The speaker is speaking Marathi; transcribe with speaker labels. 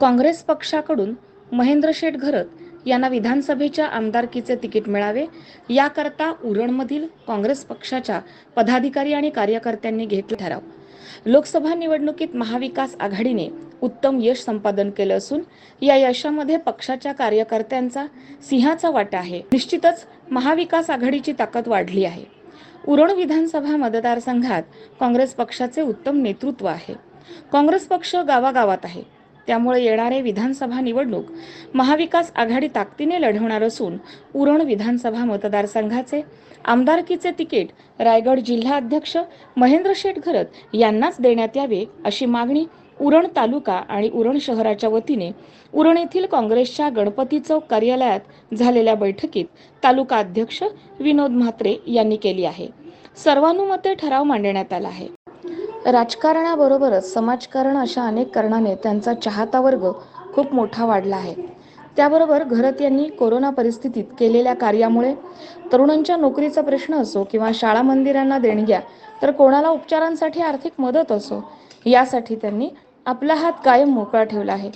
Speaker 1: काँग्रेस पक्षाकडून महेंद्र शेठ घरत यांना विधानसभेच्या आमदारकीचे तिकीट मिळावे याकरता उरणमधील काँग्रेस पक्षाच्या पदाधिकारी आणि कार्यकर्त्यांनी घेतला ठराव. लोकसभा निवडणुकीत महाविकास आघाडीने उत्तम यश संपादन केलं असून या यशामध्ये पक्षाच्या कार्यकर्त्यांचा सिंहाचा वाटा आहे. निश्चितच महाविकास आघाडीची ताकद वाढली आहे. उरण विधानसभा मतदारसंघात काँग्रेस पक्षाचे उत्तम नेतृत्व आहे. काँग्रेस पक्ष गावागावात आहे. त्यामुळे येणारे विधानसभा निवडणूक महाविकास आघाडी ताकदीने लढवणार असून उरण विधानसभा मतदारसंघाचे आमदारकीचे तिकीट रायगड जिल्हा अध्यक्ष महेंद्र शेठ घरत यांनाच देण्यात यावे अशी मागणी उरण तालुका आणि उरण शहराच्या वतीने उरण येथील काँग्रेसच्या गणपती चौक कार्यालयात झालेल्या बैठकीत तालुका अध्यक्ष विनोद म्हात्रे यांनी केली आहे. सर्वानुमते ठराव मांडण्यात आला आहे. राजकारणाबरोबरच समाजकारण अशा अनेक कारणाने त्यांचा चाहता वर्ग खूप मोठा वाढला आहे. त्याबरोबर घरत यांनी कोरोना परिस्थितीत केलेल्या कार्यामुळे तरुणांच्या नोकरीचा प्रश्न असो किंवा शाळा मंदिरांना देणग्या तर कोणाला उपचारांसाठी आर्थिक मदत असो यासाठी त्यांनी आपला हात कायम मोकळा ठेवला आहे.